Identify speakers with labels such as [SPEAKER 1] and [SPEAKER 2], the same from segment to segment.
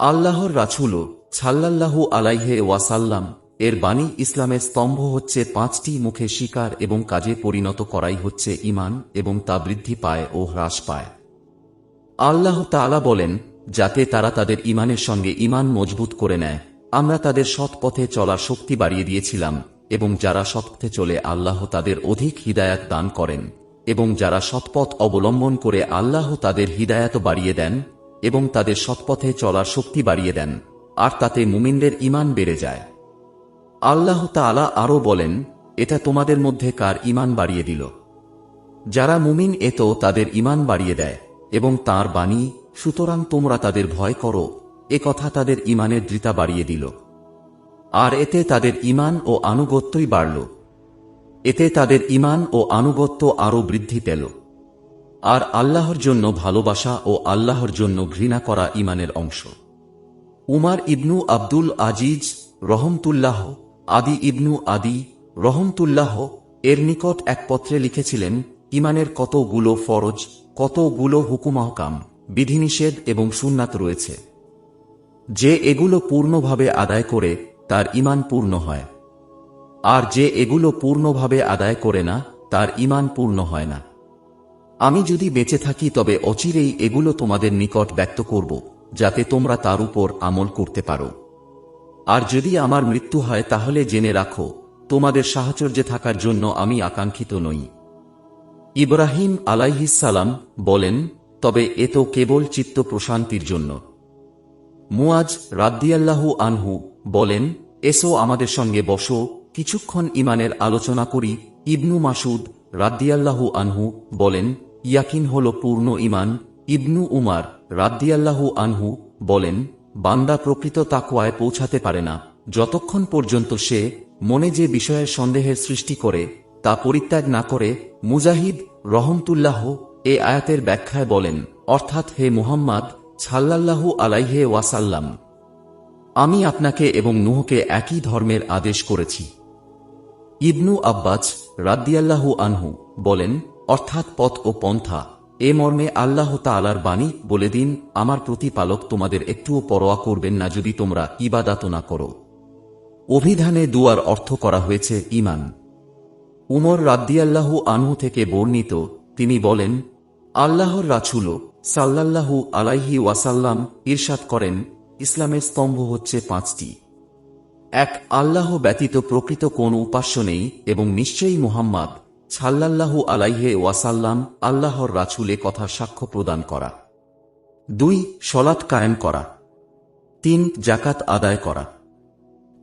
[SPEAKER 1] আল্লাহর রাছুল ছাল্লাল্লাহু আলাইহে ওয়াসাল্লাম এর বাণী ইসলামের স্তম্ভ হচ্ছে পাঁচটি মুখে শিকার এবং কাজে পরিণত করাই হচ্ছে ইমান এবং তা বৃদ্ধি পায় ও হ্রাস পায়। আল্লাহ তাআলা বলেন, যাতে তারা তাদের ইমানের সঙ্গে ইমান মজবুত করে নেয়, আমরা তাদের সৎ পথে চলার শক্তি বাড়িয়ে দিয়েছিলাম এবং যারা সৎপথে চলে আল্লাহ তাদের অধিক হিদায়াত দান করেন এবং যারা সৎপথ অবলম্বন করে আল্লাহ তাদের হিদায়াত বাড়িয়ে দেন এবং তাদের সৎপথে চলার শক্তি বাড়িয়ে দেন, আর তাতে মুমিনদের ইমান বেড়ে যায়। আল্লাহ তাআলা আরও বলেন, এটা তোমাদের মধ্যে কার ইমান বাড়িয়ে দিল? যারা মুমিন এত তাদের ইমান বাড়িয়ে দেয়, এবং তার বাণী, সুতরাং তোমরা তাদের ভয় করো, এ কথা তাদের ইমানের দৃতা বাড়িয়ে দিল। আর এতে তাদের ইমান ও আনুগত্যই বাড়ল। এতে তাদের ইমান ও আনুগত্য আরও বৃদ্ধি পেল। আর আল্লাহর জন্য ভালোবাসা ও আল্লাহর জন্য ঘৃণা করা ইমানের অংশ। উমার ইবনু আব্দুল আজিজ রহমতুল্লাহ আদি ইবনু আদি রহমতুল্লাহ এর নিকট এক পত্রে লিখেছিলেন ইমানের কতগুলো ফরজ, কতগুলো হুকুমহকাম বিধিনিষেধ এবং সুন্নাত রয়েছে। যে এগুলো পূর্ণভাবে আদায় করে, তার ইমান পূর্ণ হয়। আর যে এগুলো পূর্ণভাবে আদায় করে না, তার ইমান পূর্ণ হয় না। আমি যদি বেঁচে থাকি তবে অচিরেই এগুলো তোমাদের নিকট ব্যক্ত করব, যাতে তোমরা তার উপর আমল করতে পারো। আর যদি আমার মৃত্যু হয়, তাহলে জেনে রাখো, তোমাদের সাহচর্যে থাকার জন্য আমি আকাঙ্ক্ষিত নই। ইব্রাহিম আলাইহিসালাম বলেন, তবে এ তো কেবল চিত্ত প্রশান্তির জন্য। মুয়াজ রাদ্দিয়াল্লাহু আনহু বলেন, এসো আমাদের সঙ্গে বসো, কিছুক্ষণ ইমানের আলোচনা করি। ইবনু মাসুদ রাদ্দিয়াল্লাহু আনহু বলেন ইয়াকিন হল পূর্ণ ইমান ইবনু উমার রাদ্দিয়াল্লাহু আনহু বলেন, বান্দা প্রকৃত তাকুয়ায় পৌঁছাতে পারে না। যতক্ষণ পর্যন্ত সে মনে যে বিষয়ের সন্দেহের সৃষ্টি করে, তা পরিত্যাগ না করে, মুজাহিদ রহমতুল্লাহ এ আয়াতের ব্যাখ্যায় বলেন, অর্থাৎ হে মুহাম্মদ ছাল্লাল্লাহু আলাইহে ওয়াসাল্লাম, আমি আপনাকে এবং নুহকে একই ধর্মের আদেশ করেছি। ইবনু আব্বাস রাদ্দিয়াল্লাহু আনহু বলেন অর্থাৎ পথ ও পন্থা, এ মর্মে আল্লাহ তালার বাণী বলে দিন, আমার প্রতিপালক তোমাদের একটুও পরোয়া করবেন না যদি তোমরা ইবাদাত না করো। অভিধানে দুয়ার অর্থ করা হয়েছে ইমান উমর রাদ্দিয়াল্লাহু আনহু থেকে বর্ণিত, তিনি বলেন, আল্লাহর রাছুল সাল্লাল্লাহু আলাইহি ওয়াসাল্লাম ইরশাদ করেন, ইসলামের স্তম্ভ হচ্ছে পাঁচটি। এক, আল্লাহ ব্যতীত প্রকৃত কোন উপাস্য নেই এবং নিশ্চয়ই মুহাম্মদ ছাল্লাল্লাহু আলাইহে ওয়াসাল্লাম আল্লাহর রাছুলে কথা সাক্ষ্য প্রদান করা। দুই, সলাৎ কায়েম করা। তিন জাকাত আদায় করা।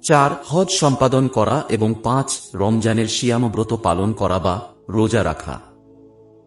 [SPEAKER 1] চার, হজ সম্পাদন করা এবং পাঁচ, রমজানের শিয়ামব্রত পালন করা বা রোজা রাখা।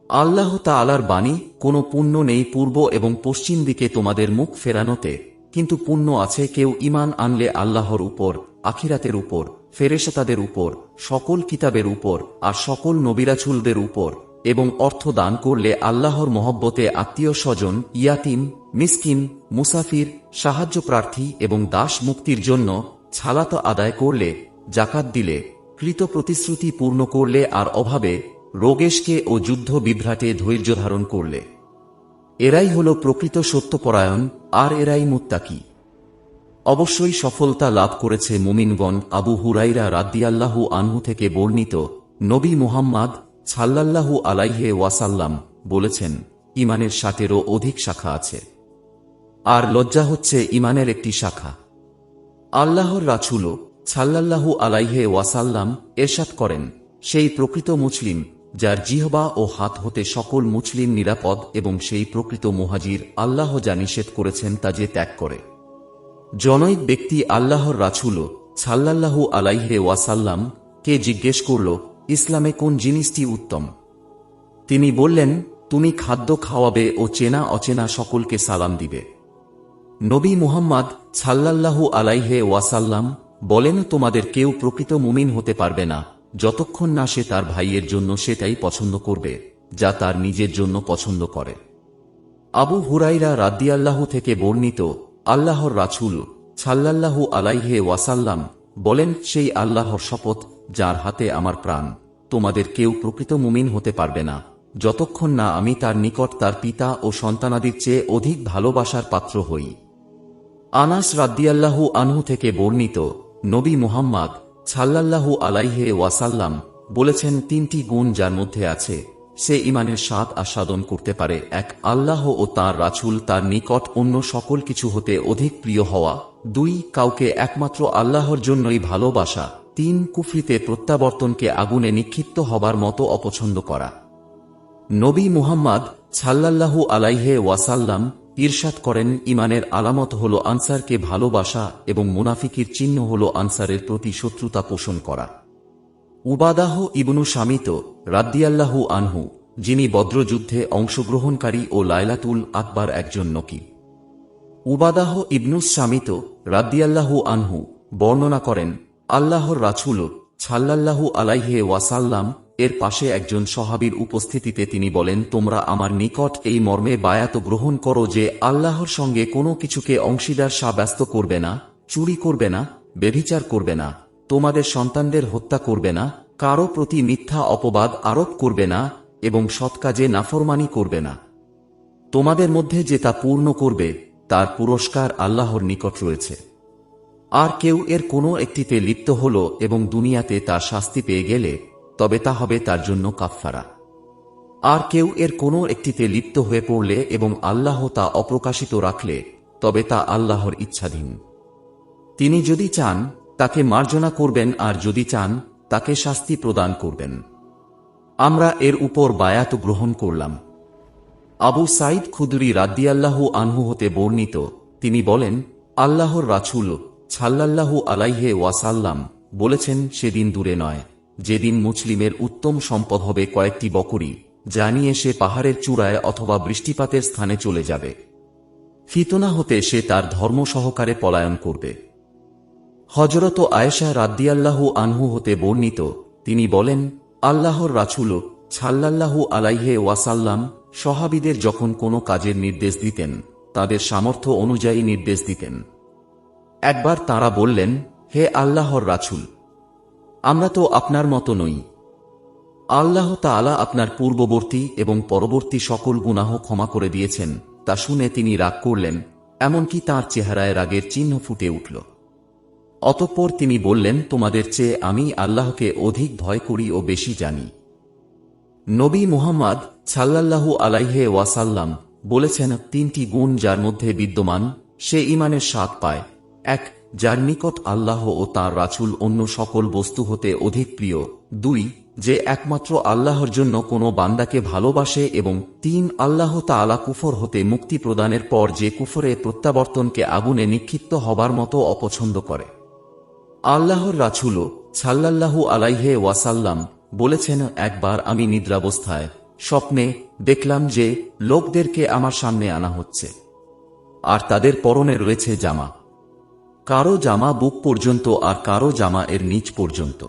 [SPEAKER 1] আল্লাহ তালার বাণী, কোনো পুণ্য নেই পূর্ব এবং পশ্চিম দিকে তোমাদের মুখ ফেরানোতে, কিন্তু পুণ্য আছে কেউ ইমান আনলে আল্লাহর উপর, আখিরাতের উপর। ফেরেশতাদের উপর, সকল কিতাবের উপর, আর সকল নবিরাছুলদের উপর, এবং অর্থ দান করলে আল্লাহর মহব্বতে আত্মীয় স্বজন, ইয়াতিম, মিসকিন, মুসাফির সাহায্য প্রার্থী এবং দাস মুক্তির জন্য ছালাত আদায় করলে জাকাত দিলে, কৃত প্রতিশ্রুতি পূর্ণ করলে আর অভাবে রোগেশকে ও যুদ্ধ বিভ্রাটে ধৈর্য ধারণ করলে। এরাই হল প্রকৃত সত্যপরায়ণ, আর এরাই মুত্তাকি। অবশ্যই সফলতা লাভ করেছে মুমিনগণ আবু হুরাইরা রাদ্দিয়াল্লাহু আনহু থেকে বর্ণিত নবী মুহাম্মদ ছাল্লাল্লাহু আলাইহে ওয়াসাল্লাম বলেছেন, ইমানের ষাটেরও অধিক শাখা আছে। আর লজ্জা হচ্ছে ইমানের একটি শাখা। আল্লাহর রাছুল ছাল্লাল্লাহু আলাইহে ওয়াসাল্লাম এরশাদ করেন, সেই প্রকৃত মুসলিম যার জিহবা ও হাত হতে সকল মুসলিম নিরাপদ এবং সেই প্রকৃত মুহাজির আল্লাহ যা নিষেধ করেছেন তা যে ত্যাগ করে। জনৈক ব্যক্তি আল্লাহর রাছুল ছাল্লাল্লাহু আলাইহে ওয়াসাল্লাম কে জিজ্ঞেস করল, ইসলামে কোন জিনিসটি উত্তম? তিনি বললেন, তুমি খাদ্য খাওয়াবে ও চেনা অচেনা সকলকে সালাম দিবে। নবী মুহাম্মদ ছাল্লাল্লাহু আলাইহে ওয়াসাল্লাম বলেন, তোমাদের কেউ প্রকৃত মুমিন হতে পারবে না, যতক্ষণ না সে তার ভাইয়ের জন্য সেটাই পছন্দ করবে, যা তার নিজের জন্য পছন্দ করে। আবু হুরাইরা রাদ্দিয়াল্লাহু থেকে বর্ণিত আল্লাহর রাছুল ছাল্লাল্লাহু আলাইহে ওয়াসাল্লাম বলেন, সেই আল্লাহর শপথ যার হাতে আমার প্রাণ। তোমাদের কেউ প্রকৃত মুমিন হতে পারবে না। যতক্ষণ না আমি তার নিকট তার পিতা ও সন্তানাদির চেয়ে অধিক ভালোবাসার পাত্র হই। আনাস রাদ্দিয়াল্লাহু আনহু থেকে বর্ণিত নবী মুহাম্মদ ছাল্লাল্লাহু আলাইহে ওয়াসাল্লাম বলেছেন, তিনটি গুণ যার মধ্যে আছে। সে ইমানের স্বাদ আস্বাদন করতে পারে। এক আল্লাহ ও তার রাছুল তার নিকট অন্য সকল কিছু হতে অধিক প্রিয় হওয়া। দুই, কাউকে একমাত্র আল্লাহর জন্যই ভালোবাসা। তিন, কুফরিতে প্রত্যাবর্তনকে আগুনে নিক্ষিপ্ত হবার মতো অপছন্দ করা। নবী মুহাম্মদ ছাল্লাল্লাহু আলাইহে ওয়াসাল্লাম ঈর্ষাদ করেন ইমানের আলামত হল আনসারকে ভালোবাসা এবং মুনাফিকির চিহ্ন হল আনসারের প্রতি শত্রুতা পোষণ করা। উবাদাহ ইবনু শামিত রাদ্দিয়াল্লাহু আনহু, যিনি বদ্রযুদ্ধে অংশগ্রহণকারী ও লায়লাতুল আকবার একজন নকি। উবাদাহ ইবনুস শামিত রাদ্দিয়াল্লাহু আনহু বর্ণনা করেন, আল্লাহর রাছুল ছাল্লাল্লাহু আলাইহে ওয়াসাল্লাম এর পাশে একজন সহাবীর উপস্থিতিতে তিনি বলেন, তোমরা আমার নিকট এই মর্মে বায়াত গ্রহণ করো যে আল্লাহর সঙ্গে কোনো কিছুকে অংশীদার সাব্যস্ত করবে না, চুরি করবে না বেভিচার করবে না। তোমাদের সন্তানদের হত্যা করবে না, কারও প্রতি মিথ্যা অপবাদ আরোপ করবে না, এবং সৎ কাজে নাফরমানি করবে না। তোমাদের মধ্যে যে তা পূর্ণ করবে, তার পুরস্কার আল্লাহর নিকট রয়েছে। আর কেউ এর কোনো একটিতে লিপ্ত হল এবং দুনিয়াতে তার শাস্তি পেয়ে গেলে, তবে তা হবে তার জন্য কাফফারা। আর কেউ এর কোনো একটিতে লিপ্ত হয়ে পড়লে এবং আল্লাহ তা অপ্রকাশিত রাখলে, তবে তা আল্লাহর ইচ্ছাধীন। তিনি যদি চান তাকে মার্জনা করবেন আর যদি চান, তাকে শাস্তি প্রদান করবেন। আমরা এর উপর বায়াত গ্রহণ করলাম। আবু সাইদ খুদরি রাদ্দিয়াল্লাহু আনহু হতে বর্ণিত, তিনি বলেন, আল্লাহর রাছুল ছাল্লাল্লাহু আলাইহে ওয়াসাল্লাম বলেছেন, সেদিন দূরে নয়। যেদিন মুসলিমের উত্তম সম্পদ হবে কয়েকটি বকরি, যা নিয়ে সে পাহাড়ের চূড়ায় অথবা বৃষ্টিপাতের স্থানে চলে যাবে। ফিতনা হতে সে তার ধর্ম সহকারে পলায়ন করবে। হজরত আয়েশা রাদ্দিয়াল্লাহু আনহু হতে বর্ণিত, তিনি বলেন, আল্লাহর রাছুল ছাল্লাল্লাহু আলাইহে ওয়াসাল্লাম সহাবিদের যখন কোনো কাজের নির্দেশ দিতেন, তাদের সামর্থ্য অনুযায়ী নির্দেশ দিতেন। একবার তারা বললেন, হে আল্লাহর রাছুল আমরা তো আপনার মতো নই। আল্লাহ তাআলা আপনার পূর্ববর্তী এবং পরবর্তী সকল গুনাহ ক্ষমা করে দিয়েছেন, তা শুনে তিনি রাগ করলেন, এমনকি তার চেহারায় রাগের চিহ্ন ফুটে উঠল। অতঃপর তিনি বললেন, তোমাদের চেয়ে আমি আল্লাহকে অধিক ভয় করি ও বেশি জানি। নবী মুহাম্মদ ছাল্লাল্লাহু আলাইহে ওয়াসাল্লাম বলেছেন, তিনটি গুণ যার মধ্যে বিদ্যমান, সে ইমানের স্বাদ পায়। এক, যার নিকট আল্লাহ ও তার রাছুল অন্য সকল বস্তু হতে অধিক প্রিয়। দুই, যে একমাত্র আল্লাহর জন্য কোনো বান্দাকে ভালোবাসে এবং তিন, আল্লাহ তাআলা কুফর হতে মুক্তি প্রদানের পর যে কুফরে প্রত্যাবর্তনকে আগুনে নিক্ষিপ্ত হবার মতো অপছন্দ করে। আল্লাহর রাছুল ছাল্লাল্লাহু আলাইহে ওয়াসাল্লাম বলেছেন, একবার আমি নিদ্রাবস্থায় স্বপ্নে দেখলাম যে লোকদেরকে আমার সামনে আনা হচ্ছে, আর তাদের পরনে রয়েছে জামা। কারও জামা বুক পর্যন্ত আর কারও জামা এর নিচ পর্যন্ত।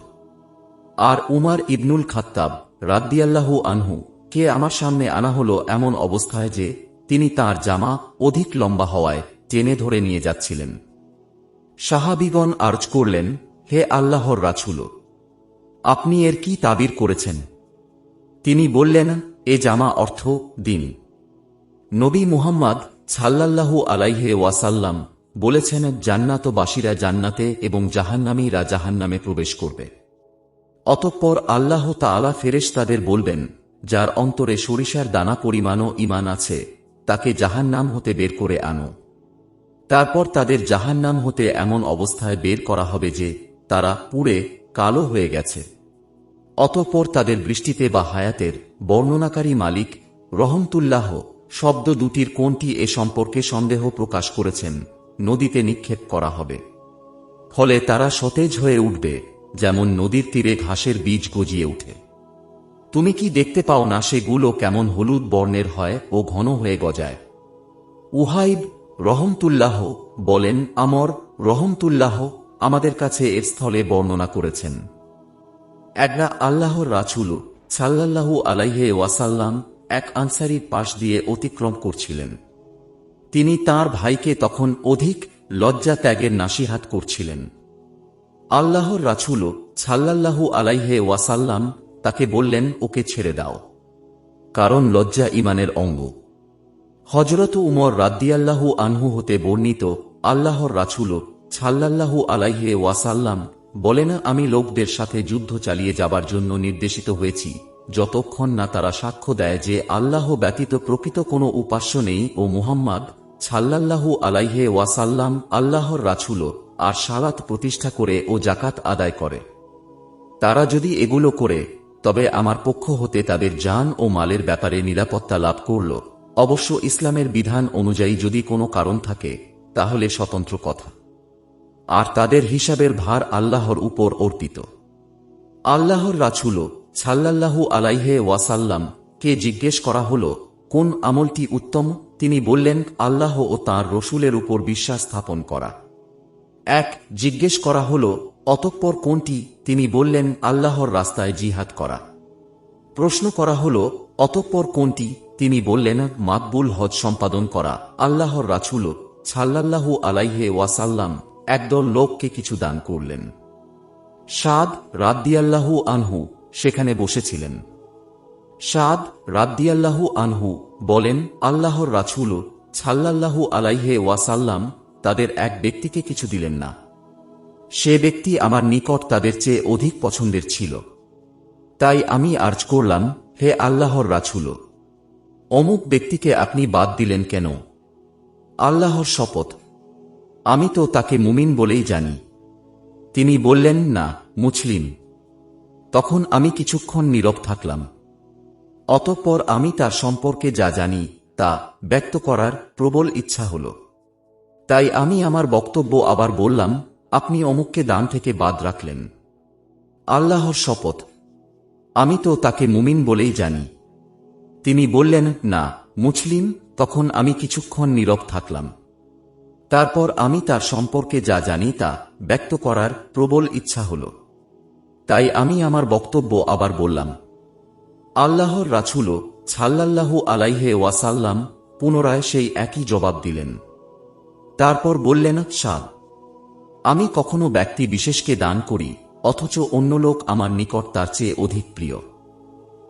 [SPEAKER 1] আর উমার ইবনুল খাত্তাব রাদ্দিয়াল্লাহু আনহু কে আমার সামনে আনা হলো এমন অবস্থায় যে তিনি তার জামা অধিক লম্বা হওয়ায় টেনে ধরে নিয়ে যাচ্ছিলেন। সাহাবিগণ আর্জ করলেন, হে আল্লাহর রাছুল আপনি এর কি তাবির করেছেন? তিনি বললেন, এ জামা অর্থ দিন। নবী মুহাম্মদ ছাল্লাল্লাহু আলাইহে ওয়াসাল্লাম বলেছেন, জান্নাতবাসীরা জান্নাতে এবং জাহান্নামীরা জাহান্নামে প্রবেশ করবে। অতঃপর আল্লাহ তাআলা ফেরেশ তাদের বলবেন, যার অন্তরে সরিষার দানা পরিমাণও ইমান আছে, তাকে জাহান্নাম হতে বের করে আনো। তারপর তাদের জাহান্নাম হতে এমন অবস্থায় বের করা হবে যে তারা পুড়ে কালো হয়ে গেছে। অতঃপর তাদের বৃষ্টিতে বা হায়াতের বর্ণনাকারী মালিক রহমতুল্লাহ শব্দ দুটির কোনটি এ সম্পর্কে সন্দেহ প্রকাশ করেছেন নদীতে নিক্ষেপ করা হবে। ফলে তারা সতেজ হয়ে উঠবে, যেমন নদীর তীরে ঘাসের বীজ গজিয়ে উঠে। তুমি কি দেখতে পাও না সেগুলো কেমন হলুদ বর্ণের হয় ও ঘন হয়ে গজায়? উহাইব রহমতুল্লাহ বলেন, আমর রহমতুল্লাহ আমাদের কাছে এর স্থলে বর্ণনা করেছেন। একরা আল্লাহর রাছুল সাল্লাল্লাহু আলাইহে ওয়াসাল্লাম এক আনসারির পাশ দিয়ে অতিক্রম করছিলেন। তিনি তার ভাইকে তখন অধিক লজ্জা ত্যাগের নাসিহাত করছিলেন। আল্লাহর রাছুল সাল্লাল্লাহু আলাইহে ওয়াসাল্লাম তাকে বললেন, ওকে ছেড়ে দাও। কারণ লজ্জা ইমানের অঙ্গ। হজরত উমর রাদ্দিয়াল্লাহু আনহু হতে বর্ণিত আল্লাহর রাছুল ছাল্লাল্লাহু আলাইহে ওয়াসাল্লাম বলেন, আমি লোকদের সাথে যুদ্ধ চালিয়ে যাবার জন্য নির্দেশিত হয়েছি। যতক্ষণ না তারা সাক্ষ্য দেয় যে আল্লাহ ব্যতীত প্রকৃত কোনো উপাস্য নেই ও মুহাম্মদ ছাল্লাল্লাহু আলাইহে ওয়াসাল্লাম আল্লাহর রাছুল আর সালাত প্রতিষ্ঠা করে ও জাকাত আদায় করে। তারা যদি এগুলো করে, তবে আমার পক্ষ হতে তাদের জান ও মালের ব্যাপারে নিরাপত্তা লাভ করল। অবশ্য ইসলামের বিধান অনুযায়ী যদি কোনো কারণ থাকে, তাহলে স্বতন্ত্র কথা। আর তাদের হিসাবের ভার আল্লাহর উপর অর্পিত। আল্লাহর রাছুল সাল্লাল্লাহু আলাইহে ওয়াসাল্লাম কে জিজ্ঞেস করা হল, কোন আমলটি উত্তম? তিনি বললেন, আল্লাহ ও তাঁর রসুলের উপর বিশ্বাস স্থাপন করা। এক, জিজ্ঞেস করা হল, অতঃপর কোনটি? তিনি বললেন, আল্লাহর রাস্তায় জিহাদ করা। প্রশ্ন করা হল, অতঃপর কোনটি? তিনি বললেন, মাকবুল হজ সম্পাদন করা, আল্লাহর রাছুল সাল্লাল্লাহু আলাইহে ওয়াসাল্লাম একদল লোককে কিছু দান করলেন। সাদ রাদ্দিয়াল্লাহু আনহু সেখানে বসেছিলেন। সাদ রাদ্দিয়াল্লাহু আনহু বলেন, আল্লাহর রাছুল সাল্লাল্লাহু আলাইহে ওয়াসাল্লাম তাদের এক ব্যক্তিকে কিছু দিলেন না। সে ব্যক্তি আমার নিকট তাদের চেয়ে অধিক পছন্দের ছিল। তাই আমি আর্জ করলাম, হে আল্লাহর রাছুল অমুক ব্যক্তিকে আপনি বাদ দিলেন কেন? আল্লাহর শপথ। আমি তো তাকে মুমিন বলেই জানি। তিনি বললেন, না, মুসলিম। তখন আমি কিছুক্ষণ নীরব থাকলাম। অতঃপর আমি তার সম্পর্কে যা জানি, তা ব্যক্ত করার প্রবল ইচ্ছা হল। তাই আমি আমার বক্তব্য আবার বললাম, আপনি অমুককে দান থেকে বাদ রাখলেন। আল্লাহর শপথ। আমি তো তাকে মুমিন বলেই জানি। তিনি বললেন, না, মুসলিম, তখন আমি কিছুক্ষণ নীরব থাকলাম। তারপর আমি তার সম্পর্কে যা জানি তা ব্যক্ত করার প্রবল ইচ্ছা হল। তাই আমি আমার বক্তব্য আবার বললাম। আল্লাহর রাছুল ছাল্লাল্লাহু আলাইহে ওয়াসাল্লাম পুনরায় সেই একই জবাব দিলেন। তারপর বললেন, সাদ, আমি কখনো ব্যক্তি বিশেষকে দান করি, অথচ অন্য লোক আমার নিকট তার চেয়ে অধিক প্রিয়।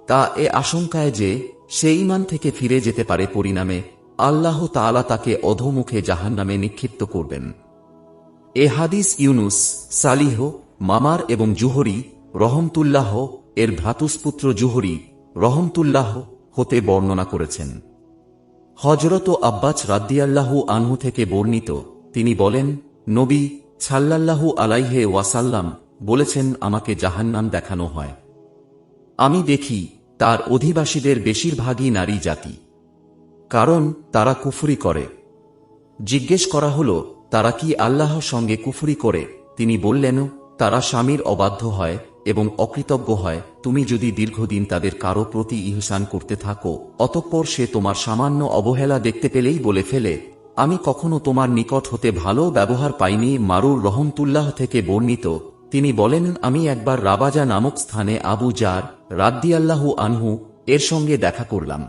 [SPEAKER 1] তা এ আশঙ্কায় যে সে ইমান থেকে ফিরে যেতে পারে পরিণামে, আল্লাহ তাআলা তাকে অধোমুখে জাহান্নামে নিক্ষিপ্ত করবেন। এ হাদিস ইউনুস, সালিহ, মামার এবং জুহরি, রহমতুল্লাহ এর ভ্রাতুষ্পুত্র জুহরি, রহমতুল্লাহ হতে বর্ণনা করেছেন। হজরত আব্বাস রাদ্দিয়াল্লাহু আনহু থেকে বর্ণিত, তিনি বলেন, নবী ছাল্লাল্লাহু আলাইহে ওয়াসাল্লাম বলেছেন, আমাকে জাহান্নাম দেখানো হয়। আমি দেখি তার অধিবাসীদের বেশিরভাগই নারী জাতি। কারণ তারা কুফুরি করে। জিজ্ঞেস করা হল, তারা কি আল্লাহর সঙ্গে কুফুরি করে? তিনি বললেন, তারা স্বামীর অবাধ্য হয় এবং অকৃতজ্ঞ হয়। তুমি যদি দীর্ঘদিন তাদের কারও প্রতি ইহসান করতে থাকো, অতঃপর সে তোমার সামান্য অবহেলা দেখতে পেলেই বলে ফেলে, আমি কখনো তোমার নিকট হতে ভালো ব্যবহার পাইনি। মারুর রহমতুল্লাহ থেকে বর্ণিত তিনি বলেন, আমি একবার রাবাজা নামক স্থানে আবু জার রাদ্দিয়াল্লাহু আনহু এর সঙ্গে দেখা করলাম।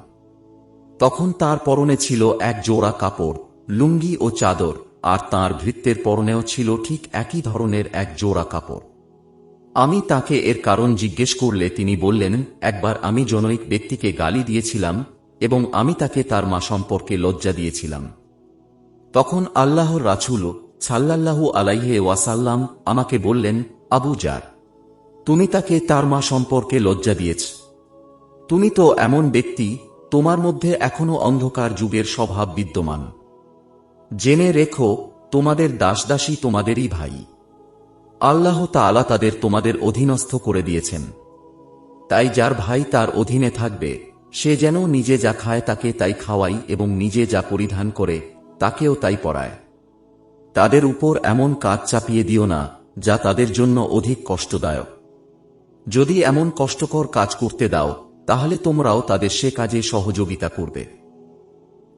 [SPEAKER 1] তখন তার পরনে ছিল এক জোড়া কাপড়, লুঙ্গি ও চাদর, আর তার ভৃত্যের পরনেও ছিল ঠিক একই ধরনের এক জোড়া কাপড়। আমি তাকে এর কারণ জিজ্ঞেস করলে তিনি বললেন, একবার আমি জনৈক ব্যক্তিকে গালি দিয়েছিলাম এবং আমি তাকে তার মা সম্পর্কে লজ্জা দিয়েছিলাম। তখন আল্লাহর রাছুল সাল্লাল্লাহু আলাইহে ওয়াসাল্লাম আমাকে বললেন, আবু জার, তুমি তাকে তার মা সম্পর্কে লজ্জা দিয়েছ। তুমি তো এমন ব্যক্তি, তোমার মধ্যে এখনও অন্ধকার যুগের স্বভাব বিদ্যমান। জেনে রেখো, তোমাদের দাসদাসী তোমাদেরই ভাই। আল্লাহ তাআলা তাদের তোমাদের অধীনস্থ করে দিয়েছেন। তাই যার ভাই তার অধীনে থাকবে, সে যেন নিজে যা খায় তাকে তাই খাওয়াই এবং নিজে যা পরিধান করে, তাকেও তাই পরায়। তাদের উপর এমন কাজ চাপিয়ে দিও না, যা তাদের জন্য অধিক কষ্টদায়ক। যদি এমন কষ্টকর কাজ করতে দাও, তাহলে তোমরাও তাদের সে কাজে সহযোগিতা করবে।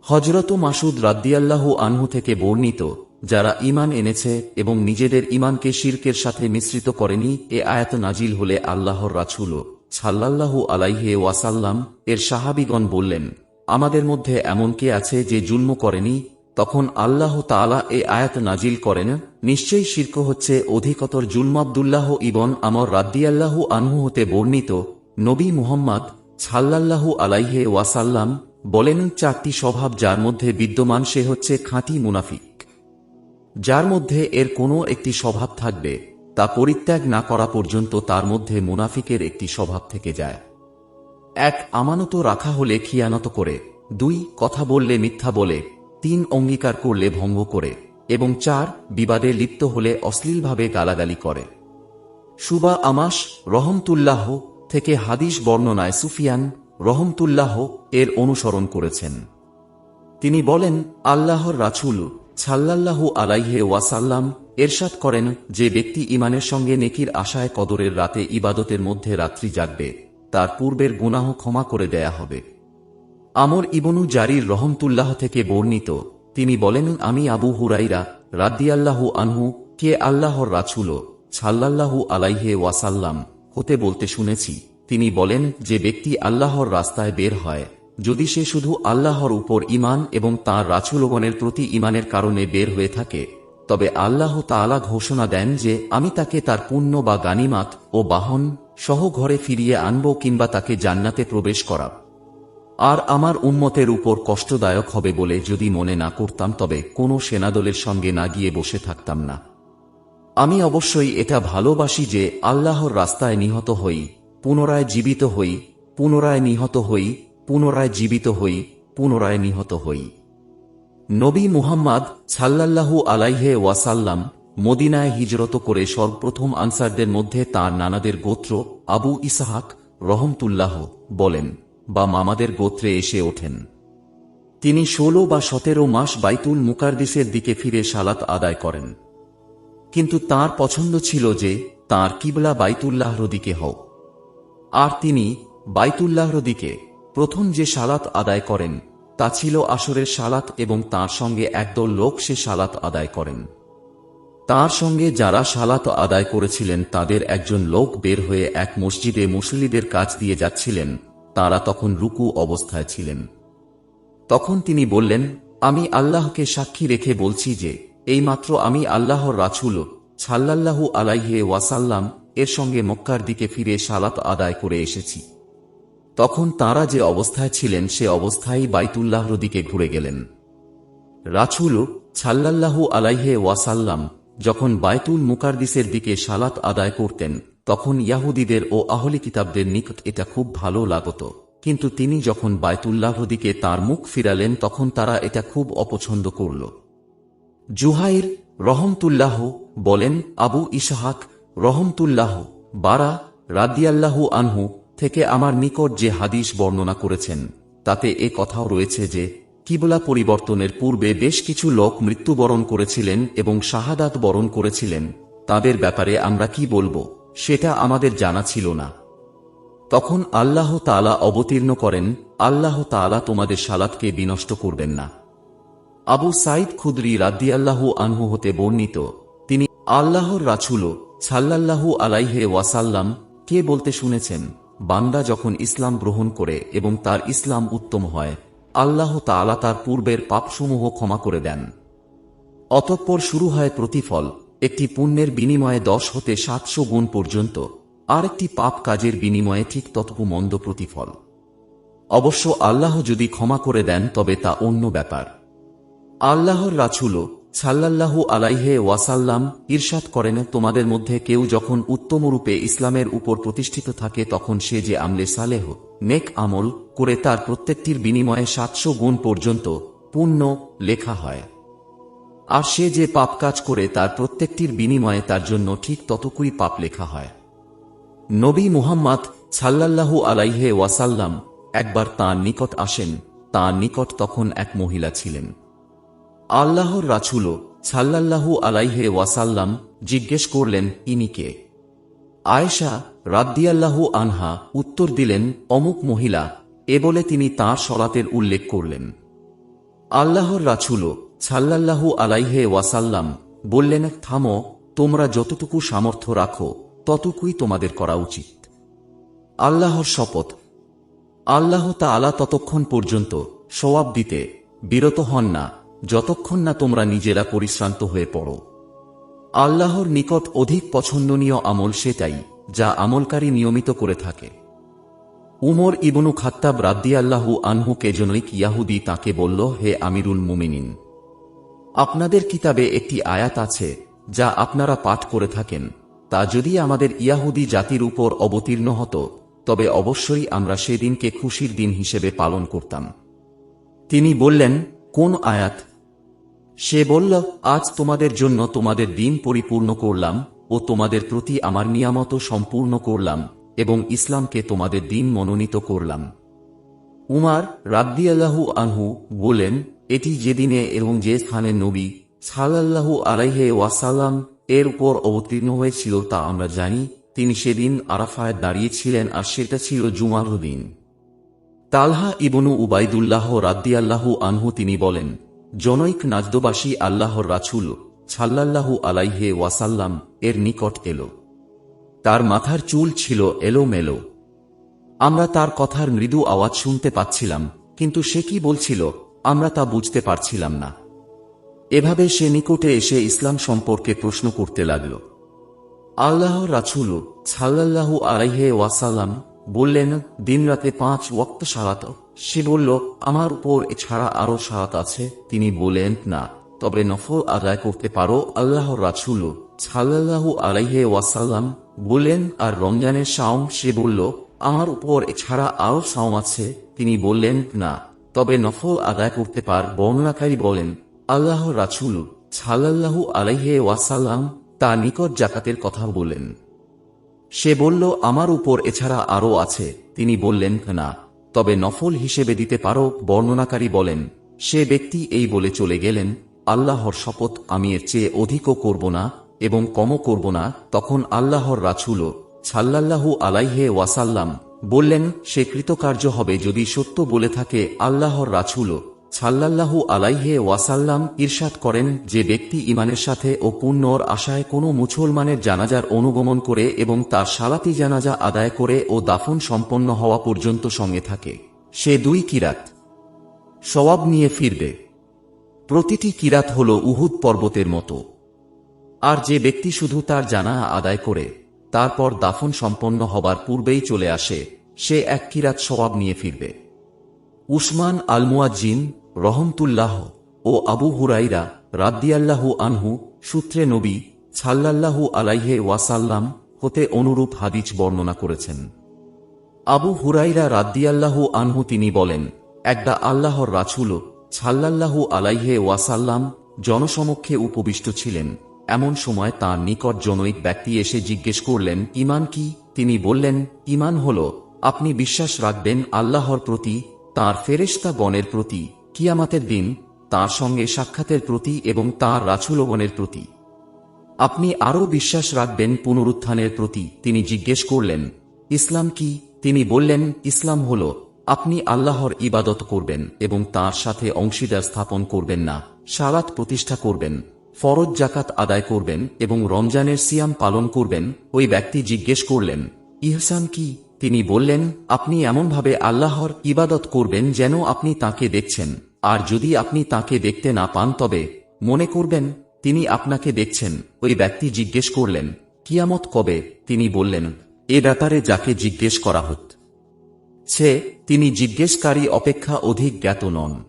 [SPEAKER 1] হজরত মাসুদ রাদ্দিয়াল্লাহু আনহু থেকে বর্ণিত, যারা ইমান এনেছে এবং নিজেদের ইমানকে শির্কের সাথে মিশ্রিত করেনি, এ আয়াত নাজিল হলে আল্লাহর রাছুল সাল্লাল্লাহু আলাইহে ওয়াসাল্লাম এর সাহাবিগণ বললেন, আমাদের মধ্যে এমন কে আছে যে জুলম করেনি তখন আল্লাহ তাআলা এ আয়াত নাজিল করেন, নিশ্চয়ই শির্ক হচ্ছে অধিকতর জুলম আবদুল্লাহ ইবন আমর রাদ্দিয়াল্লাহু আনহু হতে বর্ণিত। নবী মুহাম্মদ সাল্লাল্লাহু আলাইহে ওয়াসাল্লাম বলেন, চারটি স্বভাব যার মধ্যে বিদ্যমান সে হচ্ছে খাঁটি মুনাফিক। যার মধ্যে এর কোনো একটি স্বভাব থাকবে, তা পরিত্যাগ না করা পর্যন্ত তার মধ্যে মুনাফিকের একটি স্বভাব থেকে যায়। এক, আমানত রাখা হলে খিয়ানত করে। দুই, কথা বললে মিথ্যা বলে। তিন অঙ্গীকার করলে ভঙ্গ করে এবং চার বিবাদে লিপ্ত হলে অশ্লীলভাবে গালাগালি করে। সুবা আমাস রহমতুল্লাহ থেকে হাদিস বর্ণনায় সুফিয়ান রহমতুল্লাহ এর অনুসরণ করেছেন। তিনি বলেন, আল্লাহর রাছুল ছাল্লাল্লাহু আলাইহে ওয়াসাল্লাম এরশাদ করেন যে ব্যক্তি ইমানের সঙ্গে নেকির আশায় কদরের রাতে ইবাদতের মধ্যে রাত্রি জাগবে, তার পূর্বের গুনাহ ক্ষমা করে দেয়া হবে। আমর ইবনু জারির রহমতুল্লাহ থেকে বর্ণিত, তিনি বলেন, আমি আবু হুরাইরা রাদ্দিয়াল্লাহু আনহু কে আল্লাহর রাছুল ছাল্লাল্লাহু আলাইহে ওয়াসাল্লাম হতে বলতে শুনেছি। তিনি বলেন, যে ব্যক্তি আল্লাহর রাস্তায় বের হয়, যদি সে শুধু আল্লাহর উপর ইমান এবং তাঁর রাছুলগণের প্রতি ইমানের কারণে বের হয়ে থাকে, তবে আল্লাহ তাআলা ঘোষণা দেন যে আমি তাকে তার পুণ্য বা গানিমাত ও বাহন সহ ঘরে ফিরিয়ে আনব কিংবা তাকে জান্নাতে প্রবেশ করাব। আর আমার উম্মতের উপর কষ্টদায়ক হবে বলে যদি মনে না করতাম, তবে কোনো সেনাদলের সঙ্গে না গিয়ে বসে থাকতাম না। আমি অবশ্যই এটা ভালোবাসি যে আল্লাহর রাস্তায় নিহত হই, পুনরায় জীবিত হই, পুনরায় নিহত হই, পুনরায় জীবিত হই, পুনরায় নিহত হই। নবী মুহাম্মদ সাল্লাল্লাহু আলাইহে ওয়াসাল্লাম মদিনায় হিজরত করে সর্বপ্রথম আনসারদের মধ্যে তার নানাদের গোত্র আবু ইসাহাক রহমতুল্লাহ বলেন বা মামাদের গোত্রে এসে ওঠেন। তিনি ষোলো বা সতেরো মাস বাইতুল মুকারদিসের দিকে ফিরে সালাত আদায় করেন। কিন্তু তার পছন্দ ছিল যে তার কিবলা বাইতুল্লাহর দিকে হোক। আর তিনি বাইতুল্লাহর দিকে প্রথম যে সালাত আদায় করেন, তা ছিল আসরের সালাত এবং তার সঙ্গে একদল লোক সে সালাত আদায় করেন। তার সঙ্গে যারা সালাত আদায় করেছিলেন, তাদের একজন লোক বের হয়ে এক মসজিদে মুসল্লিদের কাজ দিয়ে যাচ্ছিলেন। তারা তখন রুকু অবস্থায় ছিলেন। তখন তিনি বললেন, আমি আল্লাহকে সাক্ষী রেখে বলছি যে, এইমাত্র আমি আল্লাহর রাছুল ছাল্লাল্লাহু আলাইহে ওয়াসাল্লাম এর সঙ্গে মক্কার দিকে ফিরে সালাত আদায় করে এসেছি। তখন তারা যে অবস্থায় ছিলেন, সে অবস্থায় বাইতুল্লাহর দিকে ঘুরে গেলেন। রাছুল ছাল্লাল্লাহু আলাইহে ওয়াসাল্লাম যখন বাইতুল মুকারদিসের দিকে সালাত আদায় করতেন তখন ইয়াহুদীদের ও আহলি কিতাবদের নিকট এটা খুব ভালো লাগত। কিন্তু তিনি যখন বায়তুল্লাহর দিকে তার মুখ ফিরালেন, তখন তারা এটা খুব অপছন্দ করল। জুহাইর রহমতুল্লাহ বলেন, আবু ইসাহাক রহমতুল্লাহ বারা রাদিয়াল্লাহু আনহু থেকে আমার নিকট যে হাদিস বর্ণনা করেছেন, তাতে এ কথাও রয়েছে যে, কিবলা পরিবর্তনের পূর্বে বেশ কিছু লোক মৃত্যুবরণ করেছিলেন এবং শাহাদাত বরণ করেছিলেন। তাদের ব্যাপারে আমরা কি বলব? সেটা আমাদের জানা ছিল না। তখন আল্লাহ তালা অবতীর্ণ করেন, আল্লাহ তালা তোমাদের সালাদকে বিনষ্ট করবেন না। আবু সাইদ খুদরি রাদ্দিয়াল্লাহু আনহু হতে বর্ণিত, তিনি, আল্লাহর রাছুল সাল্লাল্লাহু আলাইহে ওয়াসাল্লাম কে বলতে শুনেছেন, বান্দা যখন ইসলাম গ্রহণ করে এবং তার ইসলাম উত্তম হয়, আল্লাহ তাআলা তার পূর্বের পাপসমূহ ক্ষমা করে দেন। অতঃপর শুরু হয় প্রতিফল একটি পুণ্যের বিনিময়ে দশ হতে সাতশো গুণ পর্যন্ত আর একটি পাপ কাজের বিনিময়ে ঠিক ততটুকু মন্দ প্রতিফল। অবশ্য আল্লাহ যদি ক্ষমা করে দেন, তবে তা অন্য ব্যাপার। আল্লাহর রাছুল সাল্লাল্লাহু আলাইহে ওয়াসাল্লাম ঈর্ষাদ করেন, তোমাদের মধ্যে কেউ যখন উত্তমরূপে ইসলামের উপর প্রতিষ্ঠিত থাকে, তখন সে যে আমলে সালেহ, নেক আমল করে তার প্রত্যেকটির বিনিময়ে সাতশো গুণ পর্যন্ত পুণ্য লেখা হয়। আর সে যে পাপ কাজ করে তার প্রত্যেকটির বিনিময়ে তার জন্য ঠিক ততকুই পাপ লেখা হয়। নবী মুহাম্মদ সাল্লাল্লাহু আলাইহে ওয়াসাল্লাম একবার তাঁর নিকট আসেন, তাঁর নিকট তখন এক মহিলা ছিলেন। আল্লাহর রাছুল সাল্লাল্লাহু আলাইহে ওয়াসাল্লাম জিজ্ঞেস করলেন, ইনি কে? আয়েশা রাদ্দিয়াল্লাহু আনহা উত্তর দিলেন, অমুক মহিলা। এ বলে তিনি তাঁর সলাতের উল্লেখ করলেন। আল্লাহর রাছুল সাল্লাল্লাহু আলাইহে ওয়াসাল্লাম বললেন, থামো, তোমরা যতটুকু সামর্থ্য রাখো, ততটুকুই তোমাদের করা উচিত। আল্লাহর শপথ। আল্লাহ তা আলা ততক্ষণ পর্যন্ত সওয়াব দিতে বিরত হন না, যতক্ষণ না তোমরা নিজেরা পরিশ্রান্ত হয়ে পড়ো। আল্লাহর নিকট অধিক পছন্দনীয় আমল সেটাই যা আমলকারী নিয়মিত করে থাকে। উমর ইবনু খাত্তাব রাদ্দিয়াল্লাহু আনহুকে জনৈক ইয়াহুদি তাকে বলল, হে আমিরুল মুমিনিন আপনাদের কিতাবে একটি আয়াত আছে, যা আপনারা পাঠ করে থাকেন। তা যদি আমাদের ইয়াহুদি জাতির উপর অবতীর্ণ হতো, তবে অবশ্যই আমরা সেদিনকে খুশির দিন হিসেবে পালন করতাম। তিনি বললেন, কোন আয়াত? সে বলল, আজ তোমাদের জন্য তোমাদের দিন পরিপূর্ণ করলাম ও তোমাদের প্রতি আমার নিয়ামত সম্পূর্ণ করলাম এবং ইসলামকে তোমাদের দিন মনোনীত করলাম। উমার রাব্দিয়াল্লাহু আনহু বলেন এটি যেদিনে এবং যে স্থানে নবী সাল্লাল্লাহু আলাইহে ওয়াসাল্লাম এর উপর অবতীর্ণ হয়েছিল তা আমরা জানি। তিনি সেদিন আরাফায় দাঁড়িয়েছিলেন আর সেটা ছিল জুমার দিন। তালহা ইবনু উবাইদুল্লাহ রাদ্দিয়াল্লাহু আনহু তিনি বলেন, জনৈক নাজদবাসী আল্লাহর রাছুল ছাল্লাল্লাহু আলাইহে ওয়াসাল্লাম এর নিকট এলো। তার মাথার চুল ছিল এলোমেলো। আমরা তার কথার মৃদু আওয়াজ শুনতে পাচ্ছিলাম, কিন্তু সে কি বলছিল আমরা তা বুঝতে পারছিলাম না। এভাবে সে নিকটে এসে ইসলাম সম্পর্কে প্রশ্ন করতে লাগল। আল্লাহ রাছুল সাল্লাল্লাহু আলাইহে ওয়াসাল্লাম বললেন দিনরাতে পাঁচ ওয়াক্ত সালাত। সে বলল, আমার উপর এছাড়া আরও সালাত আছে। তিনি বলেন না, তবে নফল আদায় করতে পারো। আল্লাহর রাছুল সাল্লাল্লাহু আলাইহে ওয়াসাল্লাম বললেন, আর রমজানের শাওম? সে বলল, আমার উপর এছাড়া আরও শাওম আছে। তিনি বললেন, না। তবে নফল আদায় করতে পার বর্ণনাকারী বলেন, আল্লাহ রাছুল সাল্লাল্লাহু আলাইহে ওয়াসাল্লাম তা নিকট জাকাতের কথা বলেন। সে বলল, আমার উপর এছাড়া আরও আছে। তিনি বললেন, না, তবে নফল হিসেবে দিতে পারো, বর্ণনাকারী বলেন। সে ব্যক্তি এই বলে চলে গেলেন, আল্লাহর শপথ আমি এর চেয়ে অধিকও করব না এবং কমও করব না। তখন আল্লাহর রাছুল ছাল্লাল্লাহু আলাইহে ওয়াসাল্লাম বললেন, সে কৃতকার্য হবে যদি সত্য বলে থাকে আল্লাহর রাছুল সাল্লাল্লাহু আলাইহে ওয়াসাল্লাম ইরশাদ করেন যে ব্যক্তি ইমানের সাথে ও পুণ্যর আশায় কোনো মুসলমানের জানাজার অনুগমন করে এবং তার সালাতি জানাজা আদায় করে ও দাফন সম্পন্ন হওয়া পর্যন্ত সঙ্গে থাকে। সে দুই কিরাত সওয়াব নিয়ে ফিরবে। প্রতিটি কিরাত হল উহুদ পর্বতের মতো। আর যে ব্যক্তি শুধু তার জানা আদায় করে তারপর দাফন সম্পন্ন হবার পূর্বেই চলে আসে, সে এক কিরাত সওয়াব নিয়ে ফিরবে। উসমান আলমুয়াজ্জিন রহমতুল্লাহ ও আবু হুরাইরা রাদ্দিয়াল্লাহু আনহু সূত্রে নবী ছাল্লাল্লাহু আলাইহে ওয়াসাল্লাম হতে অনুরূপ হাদিস বর্ণনা করেছেন। আবু হুরাইরা রাদ্দিয়াল্লাহু আনহু তিনি বলেন, একটা আল্লাহর রাছুল ছাল্লাল্লাহু আলাইহে ওয়াসাল্লাম জনসমক্ষে উপবিষ্ট ছিলেন। এমন সময় তাঁর নিকট জনৈক ব্যক্তি এসে জিজ্ঞেস করলেন, ইমান কি? তিনি বললেন, ইমান হল, আপনি বিশ্বাস রাখবেন আল্লাহর প্রতি, তাঁর ফেরেশতা গণের প্রতি, কিয়ামাতের দিন, তার সঙ্গে সাক্ষাতের প্রতি এবং তাঁর রাছুলগণের প্রতি। আপনি আরও বিশ্বাস রাখবেন পুনরুত্থানের প্রতি। তিনি জিজ্ঞেস করলেন, ইসলাম কি? তিনি বললেন, ইসলাম হল, আপনি আল্লাহর ইবাদত করবেন এবং তার সাথে অংশীদার স্থাপন করবেন না, সালাত প্রতিষ্ঠা করবেন। ফরজ জাকাত আদায় করবেন এবং রমজানের সিয়াম পালন করবেন, ওই ব্যক্তি জিজ্ঞেস করলেন, ইহসান কি? তিনি বললেন, আপনি এমনভাবে আল্লাহর ইবাদত করবেন যেন আপনি তাকে দেখছেন। আর যদি আপনি তাকে দেখতে না পান তবে মনে করবেন, তিনি আপনাকে দেখছেন। ওই ব্যক্তি জিজ্ঞেস করলেন, কিয়ামত কবে? তিনি বললেন, এ ব্যাপারে যাকে জিজ্ঞেস করা হত। সে, তিনি জিজ্ঞেসকারী অপেক্ষা অধিক জ্ঞাত নন।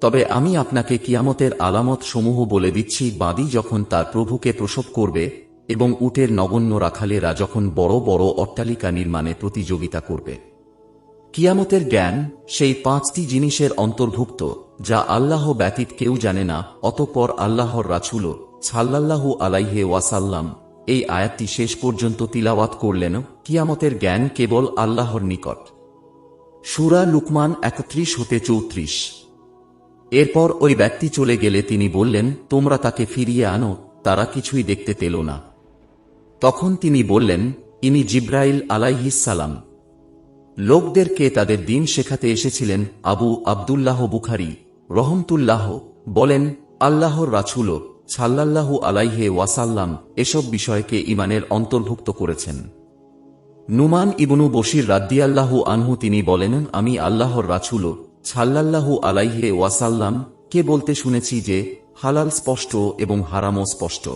[SPEAKER 1] তবে আমি আপনাকে কিয়ামতের আলামত সমূহ বলে দিচ্ছি, বাদী যখন তার প্রভুকে প্রসব করবে এবং উটের নগণ্য রাখালেরা যখন বড় বড় অট্টালিকা নির্মাণে প্রতিযোগিতা করবে। কিয়ামতের জ্ঞান সেই পাঁচটি জিনিসের অন্তর্ভুক্ত, যা আল্লাহ ব্যতীত কেউ জানে না, অতপর আল্লাহর রাছুল ছাল্লাল্লাহু আলাইহে ওয়াসাল্লাম এই আয়াতটি শেষ পর্যন্ত তিলাওয়াত করলেন। কিয়ামতের জ্ঞান কেবল আল্লাহর নিকট। সুরা লুকমান একত্রিশ হতে চৌত্রিশ। এরপর ওই ব্যক্তি চলে গেলে তিনি বললেন, তোমরা তাকে ফিরিয়ে আনো, তারা কিছুই দেখতে পেল না। তখন তিনি বললেন, ইনি জিব্রাইল আলাইহিসালাম লোকদেরকে তাদের দিন শেখাতে এসেছিলেন, আবু আবদুল্লাহ বুখারি রহমতুল্লাহ বলেন, আল্লাহর রাছুল সাল্লাল্লাহু আলাইহে ওয়াসাল্লাম এসব বিষয়কে ইমানের অন্তর্ভুক্ত করেছেন। নুমান ইবনু বশির রাদ্দিয়াল্লাহু আনহু তিনি বলেন, আমি আল্লাহর রাছুল সাল্লাল্লাহু আলাইহে ওয়াসাল্লাম, কে বলতে শুনেছি যে, হালাল স্পষ্ট এবং হারামও স্পষ্ট।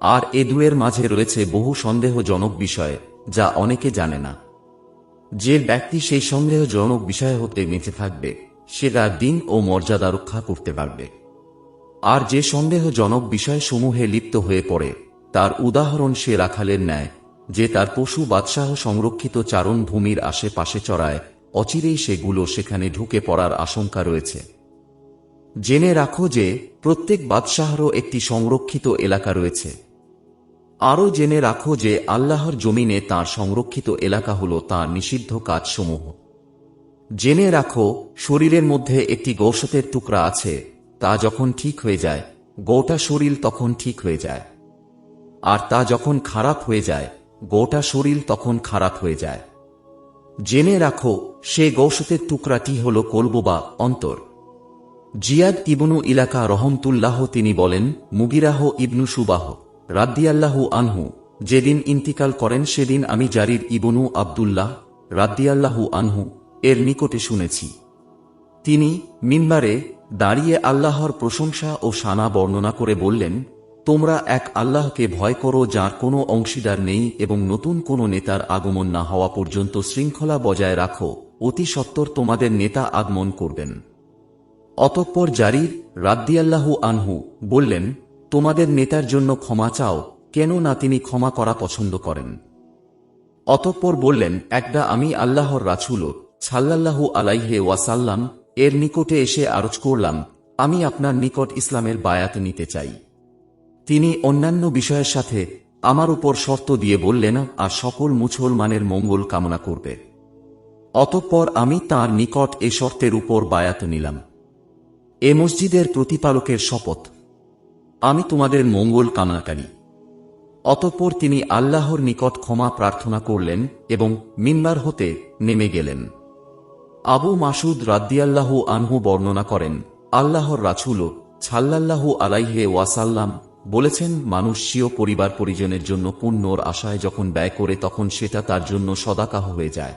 [SPEAKER 1] আর এ দুয়ের মাঝে রয়েছে বহু সন্দেহজনক বিষয়, যা অনেকে জানে না। যে ব্যক্তি সেই সন্দেহজনক বিষয় হতে বেঁচে থাকবে, সে তার দিন ও মর্যাদা রক্ষা করতে পারবে। আর যে সন্দেহজনক বিষয়সমূহে লিপ্ত হয়ে পড়ে, তার উদাহরণ সে রাখালের ন্যায়, যে তার পশু বাদশাহ সংরক্ষিত চারণ ভূমির আশেপাশে চড়ায় অচিরেই সেগুলো সেখানে ঢুকে পড়ার আশঙ্কা রয়েছে। জেনে রাখো যে প্রত্যেক বাদশাহরও একটি সংরক্ষিত এলাকা রয়েছে। আরও জেনে রাখো যে আল্লাহর জমিনে তার সংরক্ষিত এলাকা হল তার নিষিদ্ধ কাজসমূহ। জেনে রাখো, শরীরের মধ্যে একটি গৌষতের টুকরা আছে, তা যখন ঠিক হয়ে যায়, গোটা শরীর তখন ঠিক হয়ে যায়। আর তা যখন খারাপ হয়ে যায়, গোটা শরীর তখন খারাপ হয়ে যায়। জেনে রাখো সে গৌষতের টুকরাটি হল কলব বা অন্তর। জিয়াদ ইবনু ইলাকা রহমতুল্লাহ তিনি বলেন, মুগিরাহ ইবনু সুবাহ রাদ্দিয়াল্লাহু আনহু, যেদিন ইন্তিকাল করেন সেদিন আমি জারির ইবনু আবদুল্লাহ রাদ্দিয়াল্লাহু আনহু এর নিকটে শুনেছি। তিনি মিম্বারে দাঁড়িয়ে আল্লাহর প্রশংসা ও সানা বর্ণনা করে বললেন, তোমরা এক আল্লাহকে ভয় করো যার কোনো অংশীদার নেই এবং নতুন কোনো নেতার আগমন না হওয়া পর্যন্ত শৃঙ্খলা বজায় রাখো। অতি সত্বর তোমাদের নেতা আগমন করবেন। অতঃপর জারির রাদ্দিয়াল্লাহু আনহু বললেন, তোমাদের নেতার জন্য ক্ষমা চাও, কেন না তিনি ক্ষমা করা পছন্দ করেন। অতঃপর বললেন, একটা আমি আল্লাহর রাছুল সাল্লাল্লাহু আলাইহে ওয়াসাল্লাম, এর নিকটে এসে আরজ করলাম, আমি আপনার নিকট ইসলামের বায়াত নিতে চাই। তিনি অন্যান্য বিষয়ের সাথে আমার উপর শর্ত দিয়ে বললেন, আর সকল মুসলমানের মঙ্গল কামনা করবে। অতঃপর আমি তার নিকট এ শর্তের উপর বায়াত নিলাম। এ মসজিদের প্রতিপালকের শপথ। আমি তোমাদের মঙ্গল কামনাকারী। অতঃপর তিনি আল্লাহর নিকট ক্ষমা প্রার্থনা করলেন এবং মিম্বার হতে নেমে গেলেন। আবু মাসুদ রাদ্দিয়াল্লাহু আনহু বর্ণনা করেন, আল্লাহর রাছুল ছাল্লাল্লাহু আলাইহে ওয়াসাল্লাম বলেছেন মানুষ পরিবার পরিজনের জন্য পুণ্যর আশায় যখন ব্যয় করে, তখন সেটা তার জন্য সদাকাহ হয়ে যায়।